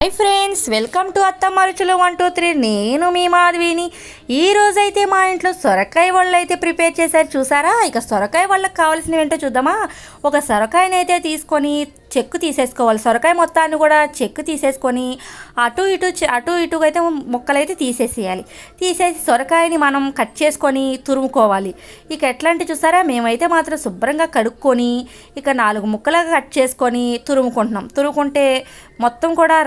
Hi friends welcome to అత్తమ్మ రుచులు one two three నేను మీ మాధవిని. ఈ రోజైతే మా ఇంట్లో సొరకాయ వాళ్ళు అయితే ప్రిపేర్ చేశారు చూసారా? ఇక సొరకాయ వాళ్ళకి కావాల్సినవి ఏంటో చూద్దామా? ఒక సొరకాయని అయితే తీసుకొని చెక్కు తీసేసుకోవాలి. సొరకాయ మొత్తాన్ని కూడా చెక్కు తీసేసుకొని అటు ఇటు అటు ఇటుగా అయితే ముక్కలైతే తీసేసేయాలి. తీసేసి సొరకాయని మనం కట్ చేసుకొని తురుముకోవాలి. ఇక ఎట్లాంటి చూసారా? మేమైతే మాత్రం శుభ్రంగా కడుక్కొని ఇక నాలుగు ముక్కలుగా కట్ చేసుకొని తురుముకుంటున్నాం. తురుముకుంటే మొత్తం కూడా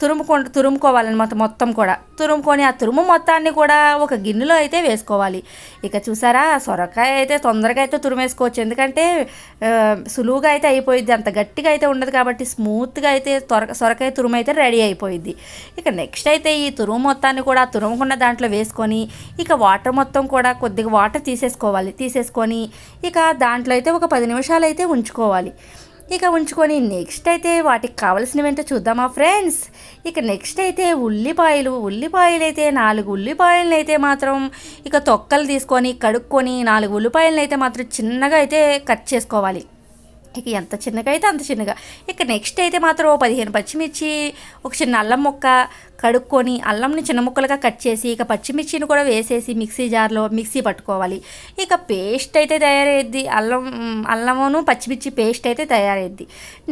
తురుముకొ తురుముకోవాలన్నమాట మొత్తం కూడా. తురుముకొని ఆ తురుము మొత్తాన్ని కూడా ఒక గిన్నెలో అయితే వేసుకోవాలి. ఇక చూసారా సొరకాయ అయితే తొందరగా అయితే తురుమేసుకోవచ్చు. ఎందుకంటే సులువుగా అయితే అయిపోయింది అంత గట్టిగా అయితే ఉండదు కాబట్టి స్మూత్గా అయితే త్వర సొరకాయ తురుము అయితే రెడీ అయిపోయింది ఇక నెక్స్ట్ అయితే ఈ తురుము మొత్తాన్ని కూడా తురుముకున్న దాంట్లో వేసుకొని ఇక వాటర్ మొత్తం కూడా కొద్దిగా వాటర్ తీసేసుకోవాలి. తీసేసుకొని ఇక దాంట్లో అయితే ఒక పది నిమిషాలు అయితే ఉంచుకోవాలి. ఇక ఉంచుకొని నెక్స్ట్ అయితే వాటికి కావలసినవి ఏంటో చూద్దామా ఫ్రెండ్స్ ఇక నెక్స్ట్ అయితే ఉల్లిపాయలు. ఉల్లిపాయలు అయితే నాలుగు ఉల్లిపాయలను అయితే మాత్రం ఇక తొక్కలు తీసుకొని కడుక్కొని నాలుగు ఉల్లిపాయలను అయితే మాత్రం చిన్నగా అయితే కట్ చేసుకోవాలి. ఇక ఎంత చిన్నగా అయితే అంత చిన్నగా. ఇక నెక్స్ట్ అయితే మాత్రం ఓ పదిహేను పచ్చిమిర్చి ఒక చిన్న అల్లం ముక్క కడుక్కొని అల్లంని చిన్న ముక్కలుగా కట్ చేసి ఇక పచ్చిమిర్చిని కూడా వేసేసి మిక్సీ జార్లో మిక్సీ పట్టుకోవాలి. ఇక పేస్ట్ అయితే తయారయ్యిద్ది అల్లం అల్లమును పచ్చిమిర్చి పేస్ట్ అయితే తయారయ్యిద్ది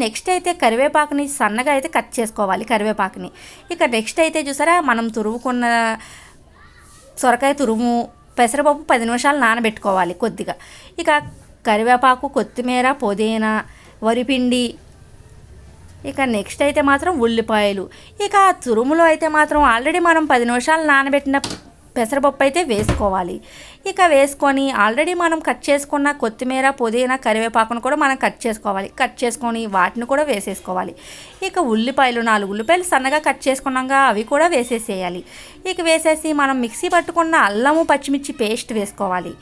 నెక్స్ట్ అయితే కరివేపాకుని సన్నగా అయితే కట్ చేసుకోవాలి కరివేపాకుని. ఇక నెక్స్ట్ అయితే చూసారా మనం తురుముకున్న సొరకాయ తురుము పెసరపప్పు పది నిమిషాలు నానబెట్టుకోవాలి కొద్దిగా. ఇక కరివేపాకు కొత్తిమీర పుదీనా వరిపిండి. ఇక నెక్స్ట్ అయితే మాత్రం ఉల్లిపాయలు. ఇక తురుములో అయితే మాత్రం ఆల్రెడీ మనం పది నిమిషాలు నానబెట్టిన పెసరపప్పు అయితే వేసుకోవాలి. ఇక వేసుకొని ఆల్రెడీ మనం కట్ చేసుకున్న కొత్తిమీర పుదీనా కరివేపాకును కూడా మనం కట్ చేసుకోవాలి. కట్ చేసుకొని వాటిని కూడా వేసేసుకోవాలి. ఇక ఉల్లిపాయలు నాలుగు ఉల్లిపాయలు సన్నగా కట్ చేసుకున్నాక అవి కూడా వేసేసేయాలి. ఇక వేసేసి మనం మిక్సీ పట్టుకున్న అల్లము పచ్చిమిర్చి పేస్ట్ వేసుకోవాలి.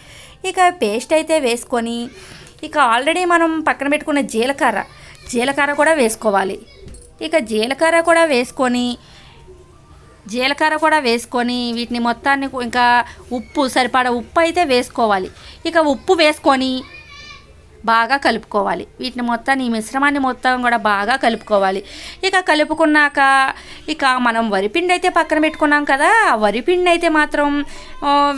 ఇక పేస్ట్ అయితే వేసుకొని ఇక ఆల్రెడీ మనం పక్కన పెట్టుకున్న జీలకర్ర జీలకర్ర కూడా వేసుకోవాలి. ఇక జీలకర్ర కూడా వేసుకొని జీలకర్ర కూడా వేసుకొని వీటిని మొత్తాన్ని ఇంకా ఉప్పు సరిపడా ఉప్పు అయితే వేసుకోవాలి. ఇక ఉప్పు వేసుకొని బాగా కలుపుకోవాలి. వీటిని మొత్తాన్ని ఈ మిశ్రమాన్ని మొత్తం కూడా బాగా కలుపుకోవాలి. ఇక కలుపుకున్నాక ఇక మనం వరిపిండి అయితే పక్కన పెట్టుకున్నాం కదా ఆ వరిపిండి అయితే మాత్రం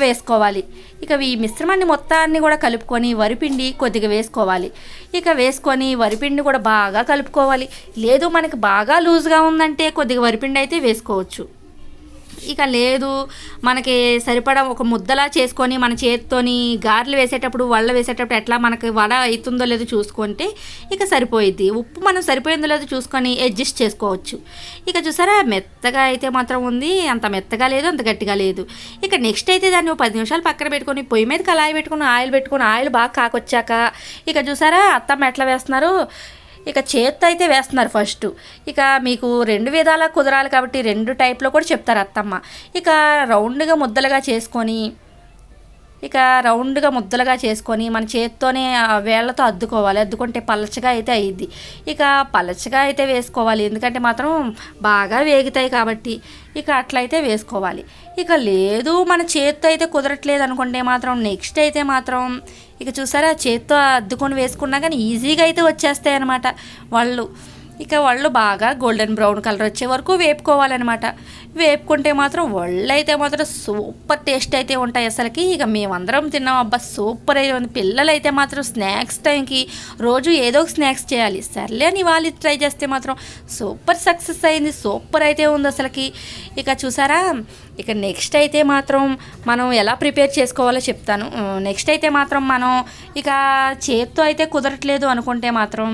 వేసుకోవాలి. ఇక ఈ మిశ్రమాన్ని మొత్తాన్ని కూడా కలుపుకొని వరిపిండి కొద్దిగా వేసుకోవాలి. ఇక వేసుకొని వరిపిండి కూడా బాగా కలుపుకోవాలి. లేదు మనకి బాగా లూజ్గా ఉందంటే కొద్దిగా వరిపిండి అయితే వేసుకోవచ్చు. ఇక లేదు. మనకి సరిపడా ఒక ముద్దలా చేసుకొని మన చేతితోని గారెలు వేసేటప్పుడు వడలు వేసేటప్పుడు ఎట్లా మనకి వడ అవుతుందో లేదో చూసుకుంటే ఇక సరిపోయిద్ది. ఉప్పు మనం సరిపోయిందో లేదో చూసుకొని అడ్జస్ట్ చేసుకోవచ్చు. ఇక చూసారా మెత్తగా అయితే మాత్రం ఉంది. అంత మెత్తగా లేదు అంత గట్టిగా లేదు. ఇక నెక్స్ట్ అయితే దాన్ని ఒక పది నిమిషాలు పక్కన పెట్టుకొని పొయ్యి మీద కళాయి పెట్టుకుని ఆయిల్ పెట్టుకుని ఆయిల్ బాగా కాకొచ్చాక ఇక చూసారా అత్తమ్మ ఎట్లా వేస్తున్నారు? ఇక చేత్తో అయితే వేస్తున్నారు ఫస్ట్. ఇక మీకు రెండు విధాలా కుదరాలి కాబట్టి రెండు టైప్లో కూడా చెప్తారు అత్తమ్మ. ఇక రౌండ్గా ముద్దలుగా చేసుకొని ఇక రౌండ్గా ముద్దలుగా చేసుకొని మన చేత్తోనే వేళ్ళతో అద్దుకోవాలి. అద్దుకుంటే పలచగా అయితే అయ్యిద్ది ఇక పలచగా అయితే వేసుకోవాలి. ఎందుకంటే మాత్రం బాగా వేగుతాయి కాబట్టి ఇక అట్లయితే వేసుకోవాలి. ఇక లేదు మన చేత్తో అయితే కుదరట్లేదు అనుకుంటే మాత్రం నెక్స్ట్ అయితే మాత్రం ఇక చూసారా చేత్తో అద్దుకొని వేసుకున్నా కానీ ఈజీగా అయితే వచ్చేస్తాయి అనమాట వాళ్ళు. ఇక వాళ్ళు బాగా గోల్డెన్ బ్రౌన్ కలర్ వచ్చే వరకు వేపుకోవాలన్నమాట. వేపుకుంటే మాత్రం వాళ్ళు అయితే మాత్రం సూపర్ టేస్ట్ అయితే ఉంటాయి అసలుకి. ఇక మేమందరం తిన్నాం. అబ్బా సూపర్ అయితే ఉంది పిల్లలు అయితే మాత్రం స్నాక్స్ టైంకి రోజు ఏదో ఒక స్నాక్స్ చేయాలి. సర్లే అని వాళ్ళు ట్రై చేస్తే మాత్రం సూపర్ సక్సెస్ అయింది. సూపర్ అయితే ఉంది అసలుకి. ఇక చూసారా? ఇక నెక్స్ట్ అయితే మాత్రం మనం ఎలా ప్రిపేర్ చేసుకోవాలో చెప్తాను. నెక్స్ట్ అయితే మాత్రం మనం ఇక చేత్తో అయితే కుదరట్లేదు అనుకుంటే మాత్రం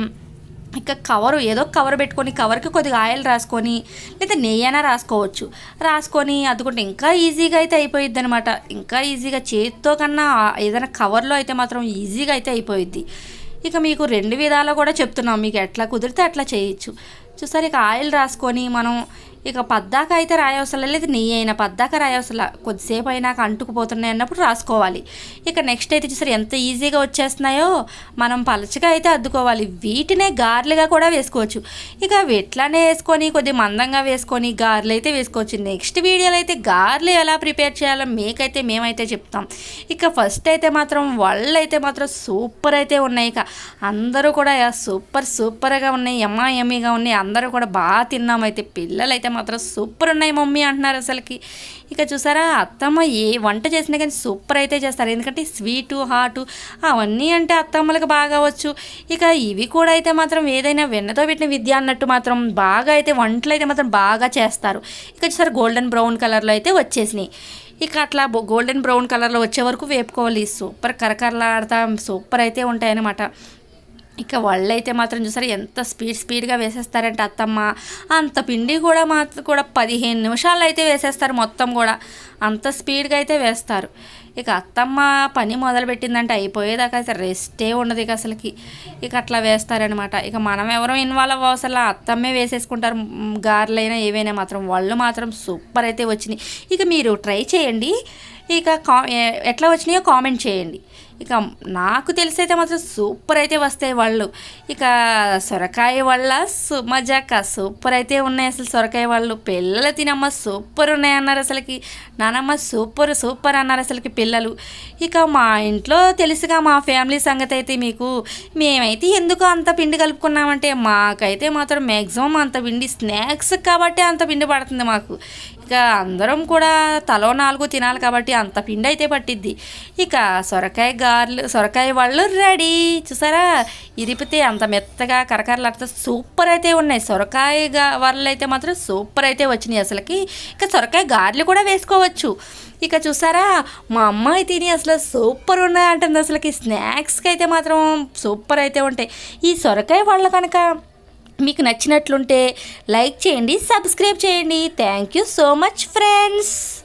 ఇక కవరు ఏదో కవర్ పెట్టుకొని కవర్కి కొద్దిగా ఆయిల్ రాసుకొని లేదా నెయ్యి అయినా రాసుకోవచ్చు. రాసుకొని అదుకుంటే ఇంకా ఈజీగా అయితే అయిపోయిద్ది అనమాట ఇంకా ఈజీగా చేతితో కన్నా ఏదైనా కవర్లో అయితే మాత్రం ఈజీగా అయితే అయిపోయిద్ది. ఇక మీకు రెండు విధాలు కూడా చెప్తున్నాం. మీకు ఎట్లా కుదిరితే అట్లా చేయొచ్చు. చూసారు ఇక ఆయిల్ రాసుకొని మనం ఇక పద్దాక అయితే రాయవసరం లేదు నెయ్యి అయినా పద్దాక రాయవసరం కొద్దిసేపు అయినాక అంటుకుపోతున్నాయి అన్నప్పుడు రాసుకోవాలి. ఇక నెక్స్ట్ అయితే చూసారు ఎంత ఈజీగా వచ్చేస్తున్నాయో మనం పలచగా అయితే అద్దుకోవాలి. వీటినే గారెలుగా కూడా వేసుకోవచ్చు. ఇక అవి వేసుకొని కొద్ది మందంగా వేసుకొని గారెలు అయితే వేసుకోవచ్చు. నెక్స్ట్ వీడియోలో అయితే గార్లు ఎలా ప్రిపేర్ చేయాలో మీకైతే మేమైతే చెప్తాం. ఇక ఫస్ట్ అయితే మాత్రం వాళ్ళు అయితే మాత్రం సూపర్ అయితే ఉన్నాయి. ఇక అందరూ కూడా సూపర్ సూపర్గా ఉన్నాయి ఎమ్మా ఎమ్మీగా ఉన్నాయి. అందరూ కూడా బాగా తిన్నామైతే పిల్లలైతే మాత్రం సూపర్ ఉన్నాయి మమ్మీ అంటున్నారు అసలుకి. ఇక చూసారా అత్తమ్మ ఏ వంట చేసినా కానీ సూపర్ అయితే చేస్తారు. ఎందుకంటే స్వీటు హాటు అవన్నీ అంటే అత్తమ్మలకు బాగా వచ్చు. ఇక ఇవి కూడా అయితే మాత్రం ఏదైనా వెన్నతో పెట్టిన విద్య అన్నట్టు మాత్రం బాగా అయితే వంటలు అయితే మాత్రం బాగా చేస్తారు. ఇక చూసారు గోల్డెన్ బ్రౌన్ కలర్లో అయితే వచ్చేసినాయి. ఇక అట్లా గోల్డెన్ బ్రౌన్ కలర్లో వచ్చే వరకు వేపుకోవాలి. సూపర్ కరకరలాడతా. సూపర్ అయితే ఉంటాయన్నమాట. ఇక వాళ్ళైతే మాత్రం చూసారు ఎంత స్పీడ్ స్పీడ్గా వేసేస్తారంటే అత్తమ్మ. అంత పిండి కూడా మాత్రం కూడా పదిహేను నిమిషాలు అయితే వేసేస్తారు మొత్తం కూడా. అంత స్పీడ్గా అయితే వేస్తారు. ఇక అత్తమ్మ పని మొదలుపెట్టిందంటే అయిపోయేదాకా అయితే రెస్టే ఉండదు ఇక అసలుకి. ఇక అట్లా వేస్తారనమాట. ఇక మనం ఎవరో ఇన్వాల్వ్ అవసరం అత్తమ్మే వేసేసుకుంటారు. గారెలైనా ఏవైనా మాత్రం వాళ్ళు మాత్రం సూపర్ అయితే వచ్చినాయి. ఇక మీరు ట్రై చేయండి. ఇక కా ఎట్లా వచ్చినాయో కామెంట్ చేయండి. ఇక నాకు తెలిసి అయితే మాత్రం సూపర్ అయితే వస్తాయి వాళ్ళు. ఇక సొరకాయ వాళ్ళ మజాక సూపర్ అయితే ఉన్నాయి అసలు సొరకాయ వాళ్ళు. పిల్లలు తినమ్మ సూపర్ ఉన్నాయి అన్నారు అసలుకి. నానమ్మ సూపర్ సూపర్ అన్నారు అసలుకి పిల్లలు. ఇక మా ఇంట్లో తెలుసుగా మా ఫ్యామిలీ సంగతి అయితే మీకు. మేమైతే ఎందుకు అంత పిండి కలుపుకున్నామంటే మాకైతే మాత్రం మ్యాక్సిమం అంత పిండి స్నాక్స్ కాబట్టి అంత పిండి పడుతుంది మాకు. ఇక అందరం కూడా తలో నాలుగు తినాలి కాబట్టి అంత పిండి అయితే పట్టిద్ది. ఇక సొరకాయ గార్లు సొరకాయ వాళ్ళు రెడీ. చూసారా? ఇరిపితే అంత మెత్తగా కరకరలాడితే సూపర్ అయితే ఉన్నాయి. సొరకాయ వాళ్ళు అయితే మాత్రం సూపర్ అయితే వచ్చినాయి అసలుకి. ఇక సొరకాయ గారెలు కూడా వేసుకోవచ్చు. ఇక చూసారా? మా అమ్మాయి తిని అసలు సూపర్ ఉన్నాయి అంటుంది అసలుకి. స్నాక్స్కి అయితే మాత్రం సూపర్ అయితే ఉంటాయి. ఈ సొరకాయ వాళ్ళు కనుక మీకు నచ్చినట్లుంటే లైక్ చేయండి సబ్స్క్రైబ్ చేయండి. Thank you so much friends